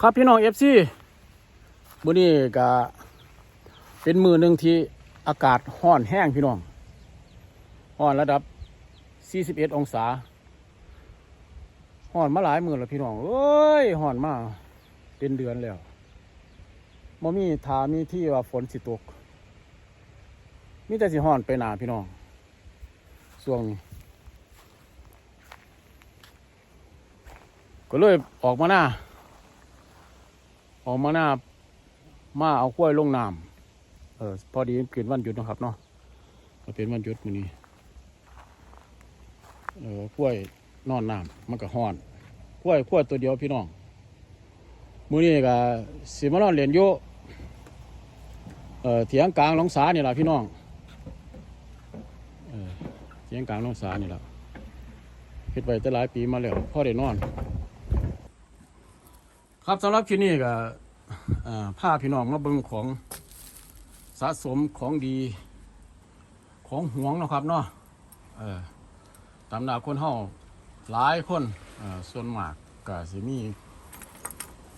ครับพี่น้องเอฟซีมื้อนี้ก็เป็นมือหนึ่งที่อากาศห้อนแห้งพี่น้องห้อนระดับ 41 องศาห้อนมาหลายมือแล้วพี่น้องเอ้ยห้อนมาเป็นเดือนแล้วบ่มีทามีที่ว่าฝนสิตก มีแต่สิห้อนไปหนาพี่น้องช่วงนี้ก็เลยออกมาหน้า ออกมาหน้ามาเอากล้วยลงน้ำเออพอดีเป็นวันหยุดนะครับเนาะก็เป็นวันหยุดมื้อนี้เออกล้วยนอนน้ำมันก็ฮ้อนกล้วยกล้วยตัวเดียวพี่น้องมื้อนี้ก็สิมานอนเรียนอยู่เออเถียงกลางหลองสานี่แหละพี่น้องเออเถียงกลางหลองสานี่แหละเฮ็ดไว้แต่หลายปีมาแล้วพ่อได้นอน ครับสำหรับคลิปนี้ก็ เอ่อพาพี่น้องมาเบิ่งของสะสมของดีของห่วงนะครับเนาะตามดาคนเฮาหลายคนส่วนมากก็สิมี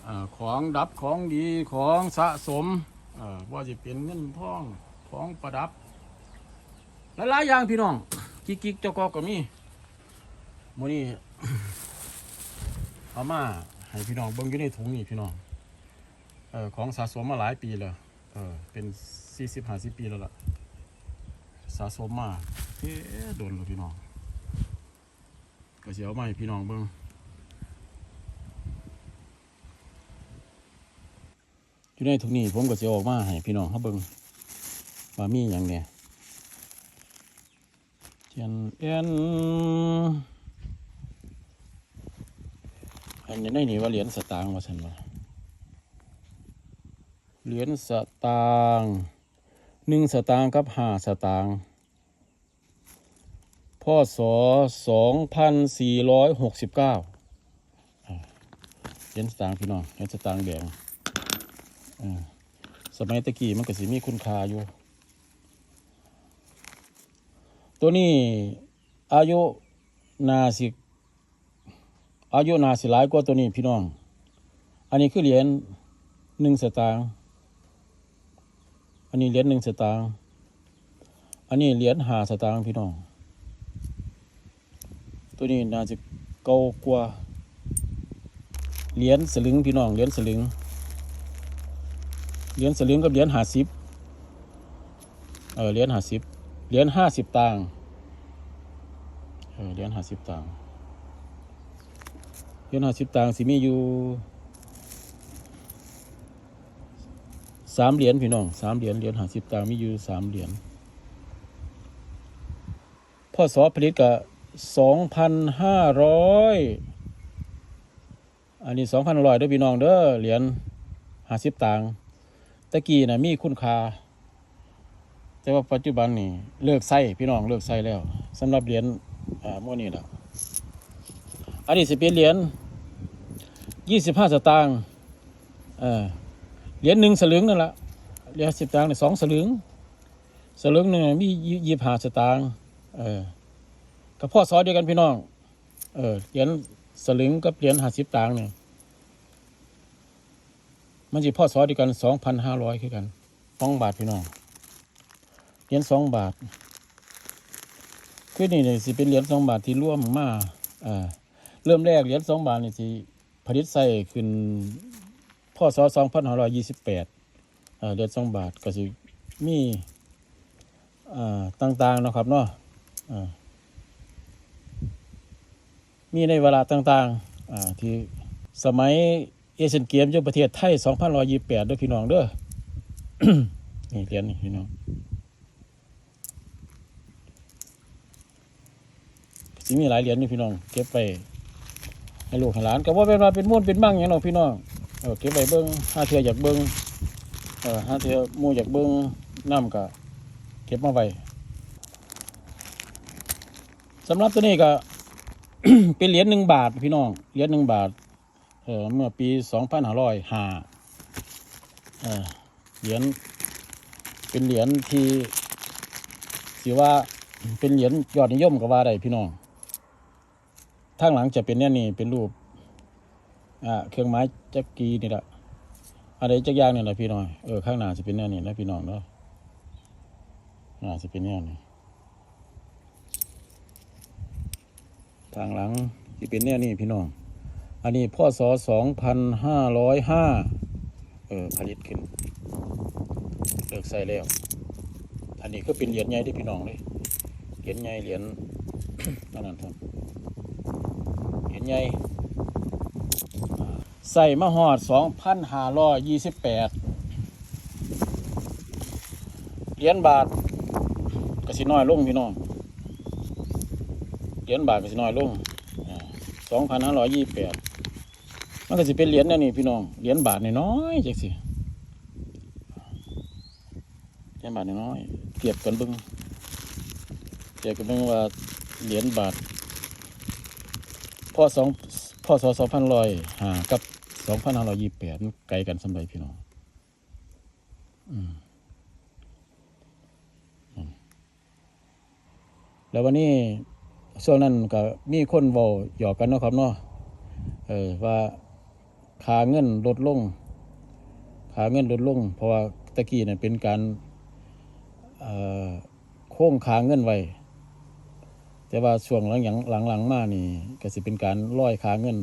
เอ่ของดับของดีของสะสมว่าจะเป็นเงินทองของประดับ หลายๆอย่างพี่น้องกิ๊กๆเจ้าก็ก็มีมื้อนี้เอามาให้พี่น้องเบิ่งอยู่ในถุงนี่พี่น้อง เออของสะสมมาหลายปีแล้วเออเป็นสี่สิบห้าสิบปีแล้วล่ะ สะสมมาเอ๊ะโดนเลยพี่น้องก็เอามาให้พี่น้องเบิ่งอยู่ในถุงนี้ผมก็สิเอออกมาให้พี่น้องเขาเบิ่งว่ามีอย่างเนี่ยเทียนเอ็นอันนี้ในนี่ว่าเหรียญสตางค์ว่าฉันว่า เหรียญสตางค์หนึ่งสตางค์กับห้าสตางค์พ่อศสองพันสี่ร้อยหกสิบเก้าเหรียญสตางค์พี่น้องเหรียญสตางค์แดงอ่าสมัยตะกี้มันก็สิมีคุณค่าอยู่ ตัวนี้อายุนาสิอายุนาสิหลายกว่าตัวนี้พี่น้อง อันนี้คือเหรียญหนึ่งสตางค์ อันนี้เหรียญหนึ่งสตางค์อันนี้เหรียญห้าสตางค์พี่น้อง ตัวนี้น่าจะเก่ากว่าเหรียญสลึงพี่น้องเหรียญสลึงเหรียญสลึงกับเหรียญห้าสิบเออเหรียญห้าสิบเหรียญห้าสิบตังค์เออเหรียญห้าสิบตังค์เหรียญห้าสิบตังค์สิมีอยู่ สามเหรียญพี่น้องสามเหรียญเหรียญห้าสิบตังมีอยู่สามเหรียญพ่อสอผลิตกับสองพันห้าร้อยอันนี้สองพันร้อยเด้อพี่น้องเด้อเหรียญห้าสิบตังตะกี้นะมีคุณค่าแต่ว่าปัจจุบันนี่เลิกใส่พี่น้องเลิกใส่แล้วสำหรับเหรียญอ่าโมอนี่แหละอันนี้สิเป็นเหรียญยี่สิบห้าสตางค์เออ เหรียญหนึ่งสลึงนั่นแหละเหรียญสิบตังค์เนี่ยสองสลึง สลึงหนึ่งมียี่สิบห้าสตางค์เออกับพ่อซอเดียวกันพี่น้อง เออเหรียญสลึงกับเหรียญห้าสิบตังค์เนี่ยมันจะพ่อซอเดียวกันสองพันห้าร้อยคือกันสองบาทพี่น้องเหรียญสองบาทคือนี่เนี่ยสิเป็นเหรียญสองบาทที่ร่วมมาอ่าเริ่มแรกเหรียญสองบาทนี่สิผลิตใส่ขึ้น พศสองพันห้าร้อยยี่สิบแปดเหรียญสองบาทก็สิมีอ่าต่างๆนะครับเนาะอ่ามีในเวลาต่างๆอ่าที่สมัยเอเชียนเกมยู่ประเทศไทยสองพันร้อยยี่แปดด้วยพี่น้องเด้อ นี่เหรียญนี่พี่น้องสิมีหลายเหรียญนี่พี่น้อง เก็บไปให้ลูกให้หลานก็ว่าเป็นว่าเป็นม่วนเป็นบ้างอย่างเนาะพี่น้อง เออเก็บไว้เบิ้งห้าเทืออยากเบิ้งเออห้าเทือมู่อยากเบิ้งน้ำก็เก็บมาไว้สำหรับตัวนี้ก็เป็นเหรียญหนึ่งบาทพี่น้องเหรียญหนึ่งบาทเออเมื่อปีสองพันห้าร้อยห้าเออเหรียญเป็นเหรียญที่สิว่าเป็นเหรียญยอดนิยมก็ว่าได้พี่น้องทางหลังจะเป็นเนี่ยนี่เป็นรูป อ่าเครื่องไม้จักรีนี่แหละอะไรจักอย่างนี่แหละพี่น้อยเออข้างหน้าจะเป็นแนวนี้นะพี่น้องเนาะหน้าจะเป็นแนวนี้ทางหลังจะเป็นแนวนี้พี่น้อง อันนี้พ่อสอสองพันห้าร้อยห้าเออผลิตขึ้นเลิกใส่แล้ว อันนี้ก็เป็นเหรียญใหญ่ที่พี่น้องเลยเหรียญใหญ่เหรียญนั่นนั่นครับเหรียญใหญ่ ใส่มาหอดสองพันห้าร้อยยี่สิบแปดเหรียญบาทกสิน้อยลงพี่น้องเหรียญบาทกสิน้อยลงสองพันห้าร้อยยี่สิบแปดมันก็สิเป็นเหรียญแนี่นี่พี่น้องเหรียญบาทน้อยๆจังสิเหรียญบาทน้อยๆเทียบกันบิ่งเทียบกันบิ่งว่าเหรียญบาทพ่อสองพ่อสอสองพันร้อยหากับ สองพันห้าร้อยยี่สิบแปดมันไกลกันสำหรับพี่น้องแล้ววันนี้ช่วงนั้นก็มีคนว้าหยอกกันเนาะครับเนาะเออว่าค่าเงินลดลงค่าเงินลดลง เพราะว่าตะกี้เนี่ยเป็นการโค้งค่าเงินไว้แต่ว่าช่วงหลังหลังหลังๆมานี่ก็สิเป็นการร้อยค่าเงิน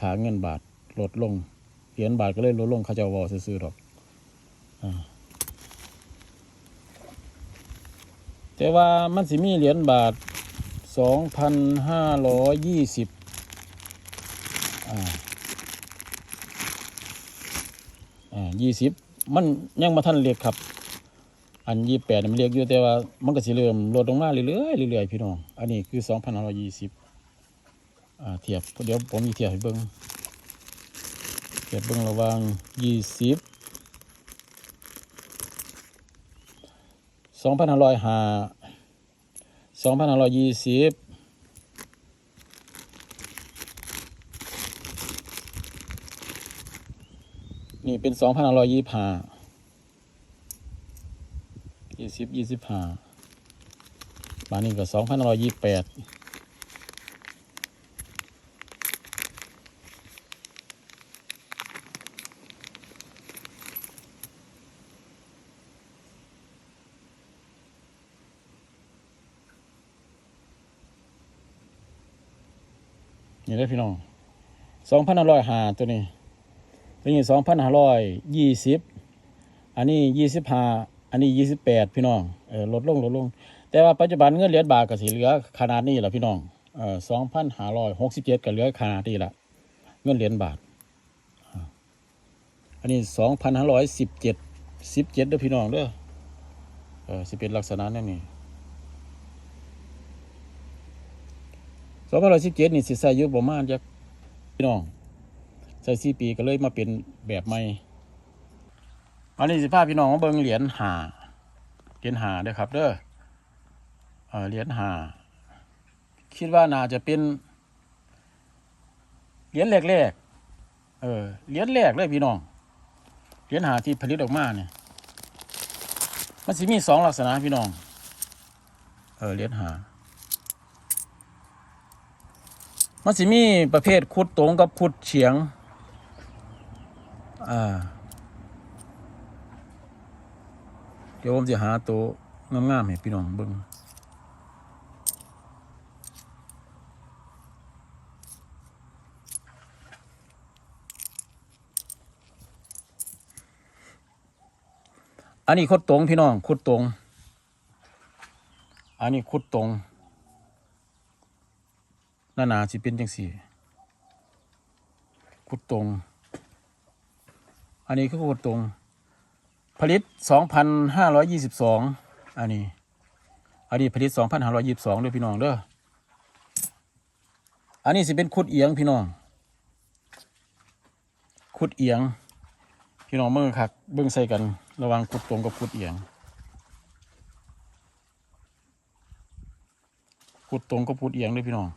ค่าเงินบาท ลดลงเหรียญบาทก็เลยลดลงเขาเจะวอซื้อๆดอกอแต่ว่ามันสิมีเหรียญบาทสองพันห้าร้อยยี่สิบอ่ายี่สิบมันยังมาทันเรียกครับ อันยี่แปดมันเรียกอยู่แต่ว่ามันก็สิเริ่มลดลงมาเรื่อยๆเรื่อยๆพี่น้อง อันนี้คือสองพันห้าร้อยยี่สิบอ่าเทียบเดี๋ยวผมมีเทียบให้เบิ้ง เทียบเบิ้องระว่างยี่สิบสองพันห้าร้อยห้าสองพันห้าร้อยยี่สิบนี่เป็นสองพันห้าร้อยยี่ห้ายี่สิบยี่สิบห้าบาทนี้ก็สองพันห้าร้อยยี่แปด นี่ได้พี่น้องสองพันห้าร้อยห้าตัวนี้ ตัวนี้สองพันห้าร้อยยี่สิบอันนี้ยี่สิบห้าอันนี้ยี่สิบแปดพี่น้องเออลดลงลดลง แต่ว่าปัจจุบันเงินเหรียญบาทก็สิเหลือขนาดนี้แหละพี่น้องเออสองพันห้าร้อยหกสิบเจ็ดก็เหลือขนาดนี้ละเงินเหรียญบาท อันนี้สองพันห้าร้อยสิบเจ็ดสิบเจ็ดเด้อพี่น้องเด้อเออสิเป็นลักษณะนั่นนี่ สองพันร้อยสิบเจ็ดนี่สิใส่ยุประมาณจะพี่น้องใส่สี่ปีก็เลยมาเป็นแบบใหม่อันนี้สิพาพพี่น้องมาเบิงเหรียญหาเหรียญหาเด้อครับ เด้อเออเหรียญหาคิดว่าน่าจะเป็นเหรียญแรกๆเออเหรียญแรกเลยพี่น้องเหรียญหาที่ผลิตออกมาเนี่ยมันสิมีสองลักษณะพี่น้อง เออเหรียญหา มันสิมีประเภทคุดตรงกับคุดเฉียง อ่า เดี๋ยวผมจะหาตัวงามๆให้พี่น้องเบิ่งอันนี้คุดตรงพี่น้องคุดตรง อันนี้คุดตรง หน้าหนาสิเป็นจังสี่คุดตรง อันนี้คือคุดตรง ผลิต2,522อันนี้ อันนี้ผลิต2,522ด้วยพี่น้องเด้อ อันนี้สิเป็นคุดเอียงพี่น้องคุดเอียง พี่น้องเบิ่งคักเบิ่งใส่กัน ระวังคุดตรงกับคุดเอียงคุดตรงกับคุดเอียงด้วยพี่น้อง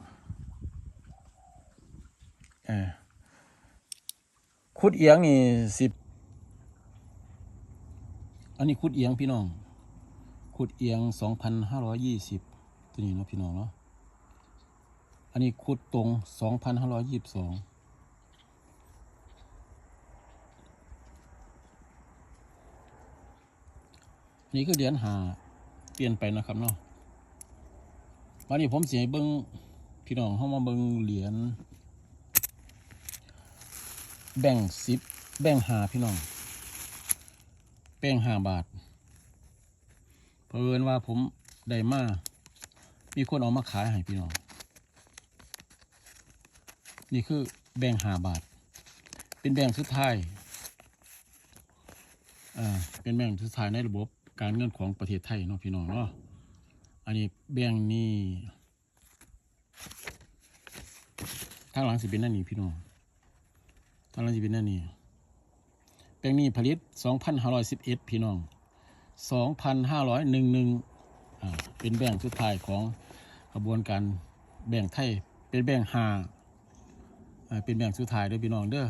คุดเอียงนี่สิบ อันนี้คุดเอียงพี่น้อง คุดเอียงสองพันห้าร้อยี่สิบตัวนี้เนาะพี่น้องเนาะ อันนี้คุดตรงสองพันห้าร้อยี่สิบสองนี่คือเหรียญหาเปลี่ยนไปนะครับเนาะวันนี้ผมเสียเบิ้งพี่น้องเข้ามาเบิ้งเหรียญ แบ่งสิบแบ่งหาพี่น้องแบ่งหาบาทเพอิญว่าผมได้มามีคนเอามาขายให้พี่น้อง นี่คือแบ่งหาบาท เป็นแบ่งสุดท้ายอ่าเป็นแบ่งสุดท้ายในระบบการเงินของประเทศไทยเนาะพี่น้องเนาะอันนี้แบ่งนี่ทางหลังสิเป็นนั่นนี่พี่น้อง ทางหลังสิเป็นนั่นนี่แบ่งนี้ผลิต 2,511 พี่น้อง 2,511อ่าเป็นแบ่งสุดท้ายของกระบวนการแบ่งไทยเป็นแบ่งหาอ่าเป็นแบ่งสุดท้ายด้อพี่น้องเด้อ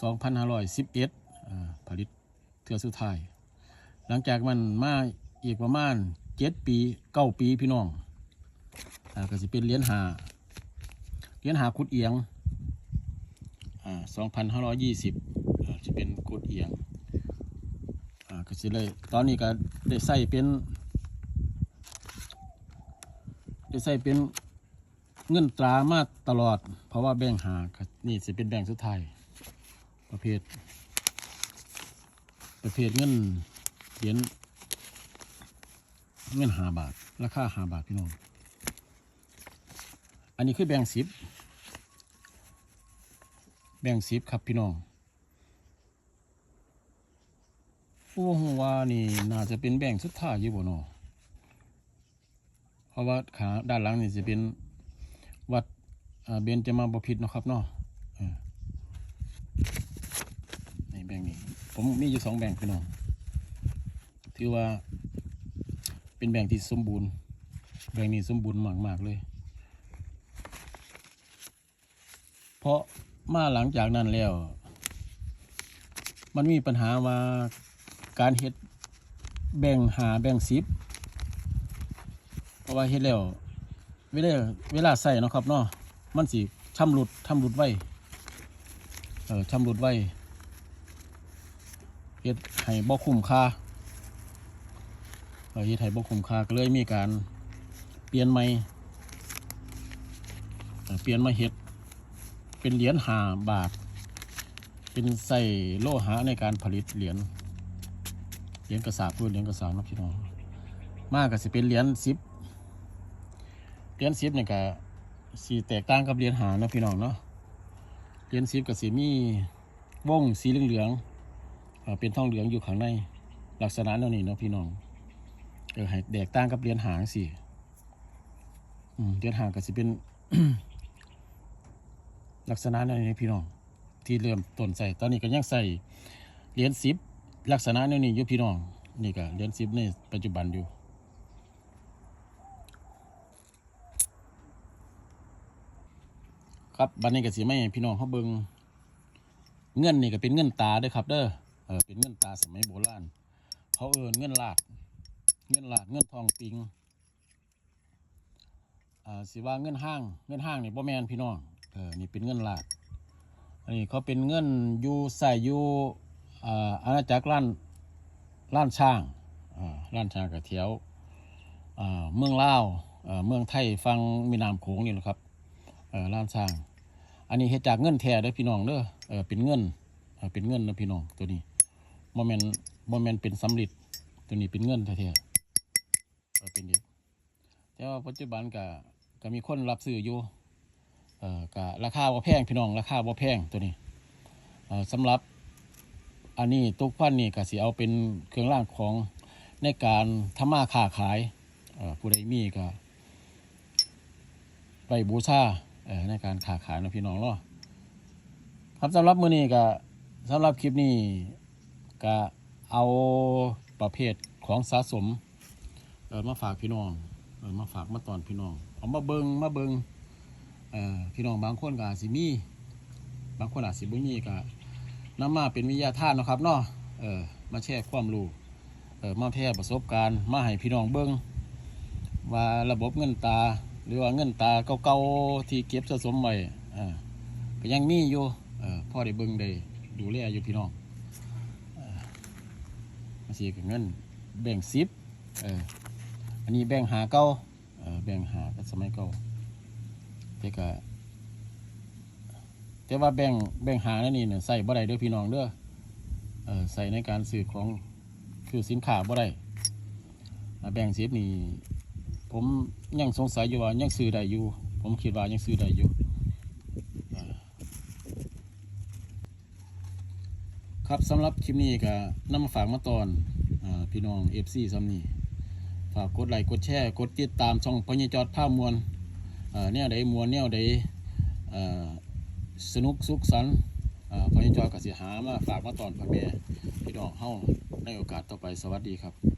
สองพันห้าร้อยสิบเอ็ดผลิตเทือสุดท้าย หลังจากมันมาอีกประมาณเจ็ดปีเก้าปีพี่น้องอ่าก็จะเป็นเหรียญหาเหรียญหาคุดเอียง สองพันห้าร้อยยี่สิบจะเป็นคุดเอียงก็จะเลยตอนนี้ก็ได้ใส่เป็นได้ใส่เป็นเงินตรามาตลอด เพราะว่าแบ่งหากนี่จะเป็นแบ่งสุดท้ายประเภท ประเภทเงินเหรียญเงินหาบาท ราคาหาบาทพี่น้อง อันนี้คือแบ่งสิบ แบ่งสิบครับพี่น้องโอ้โหว่านี่น่าจะเป็นแบ่งสุดท้ายอยู่บ่เนาะเพราะว่าขาด้านหลังนี่จะเป็นวัดเบนจะมาบพิษเนาะครับเนาะเออในแบ่งนี้ ผมมีอยู่สองแบ่งพี่น้องถือว่าเป็นแบ่งที่สมบูรณ์ แบ่งนี้สมบูรณ์มากๆเลย เพราะ มาหลังจากนั้นแล้ว มันมีปัญหาว่าการเฮ็ดแบ่งหาแบ่งสิบเพราะว่าเฮ็ดแล้วเวลาเวลาใส่เนาะครับเนาะมันสิชำรุดชำรุดไว้เออชำรุดไว้เฮ็ดให้บ่คุ้มค่าเออเฮ็ดให้บ่คุ้มค่าก็เลยมีการเปลี่ยนใหม่เอ่อเปลี่ยนมาเฮ็ด เป็นเหรียญหาบาท เป็นใส่โลหะในการผลิตเหรียญ เหรียญกระสาบพูดเหรียญกระสาบเนาะพี่น้อง มากก็สิเป็นเหรียญสิบเหรียญสิบเนี่ยก็สีแตกต่างกับเหรียญหาเนาะพี่น้องเนาะ เหรียญสิบกับสีมีวงสีเหลืองๆเป็นทองเหลืองอยู่ข้างในลักษณะแนวนี้เนาะพี่น้อง เออให้แตกต่างกับเหรียญหางสิเหรียญหางก็สิเป็น ลักษณะนวนี้พี่น้องที่เริ่มต้นใส่ตอนนี้ก็ยังใส่เหรียญสิบลักษณะแนวนี้อยู่พี่น้องนี่ก็เหรียญสิบในปัจจุบันอยู่ครับบัดนี้ก็สิไม่พี่น้องเขาเบิงเงินนี่ก็เป็นเงินตาด้วยครับ เด้อเออเป็นเงินตาสมัยโบราณเขาเอินเงินลาด เงินลาดเงินทองปิงอ่าสิว่าเงินห้าง เงินห้างนี่บ่แมนพี่น้อง ออนี่เป็นเงินลาดอันนี้เขาเป็นเงินอยู่ใส่อยู่อ่าอาณาจักรล้านล้านช่างอ่าล้านช่างกับแถวอ่าเมืองลาวอ่าเมืองไทยฟังมีน้ำโขงนี่แหละครับเออร้านสร้าง อันนี้เฮ็ดจากเงินแท้เด้อพี่น้องเด้อเออเป็นเงินเออเป็นเงินนะพี่น้องตัวนี้บ่แมนบ่แม่นเป็นสำริดตัวนี้เป็นเงินแท้ๆเออเป็นเด็กแต่ว่าปัจจุบันก็ก็มีคนรับซื้ออยู่ เออก็ราคาบ่แพงพี่น้องราคาบ่แพงตัวนี้เออสำหรับอันนี้ตุกพันนี่ก็สิเอาเป็นเครื่องรางของในการทำมาค้าขายเออผู้ใดมีก็ไปบูชาเอ่อในการค้าขายเนาะพี่น้องเนาะครับสำหรับมื้อนี้ก็สำหรับคลิปนี้ก็เอาประเภทของสะสมเออมาฝากพี่น้องเออมาฝากมาตอนพี่น้อง เอามาเบิงมาเบิง เอ่อพี่น้องบางคนก็อาจสิมี บางคนอาจสิบ่มีก็นำมาเป็นวิทยาทานเนาะครับเนาะเออมาแชร์ความรู้เออมาแพร่ประสบการณ์มาให้พี่น้องเบิงว่าระบบเงินตา หรือว่าเงินตาเก่าๆที่เก็บสะสมไว้อ่าก็ยังมีอยู่เออพ่อได้เบิ่งได้ดูแลอยู่พี่น้องเอ่อภาษีกับเงินแบ่งสิบเอออันนี้แบ่งหาเก้าเออแบ่งหาสมัยเก่า แต่ก็แต่ว่าแบ่งแบ่งหานั่นนี่เนี่ยใส่บ่ได้เด้อพี่น้องเด้อเออใส่ในการซื้อของคือสินค้าบ่ได้อ่าแบ่งสิบนี่ผมยังสงสัยอยู่ว่ายังซื้อได้อยู่ ผมคิดว่ายังซื้อได้อยู่ครับสำหรับคลิปนี้ก็นำมาฝากมาตอนอพี่น้อง FC ซ้ำนี่ฝากกดไลค์กดแชร์ กดติดตามช่องพญจอดผ้ามวล แนวใดมวลแนวใดสนุกสุขสันต์อ่าพญจอดก็สิหามาฝากมาตอนพ่อแม่พี่น้องเฮาในโอกาสต่อไปสวัสดีครับ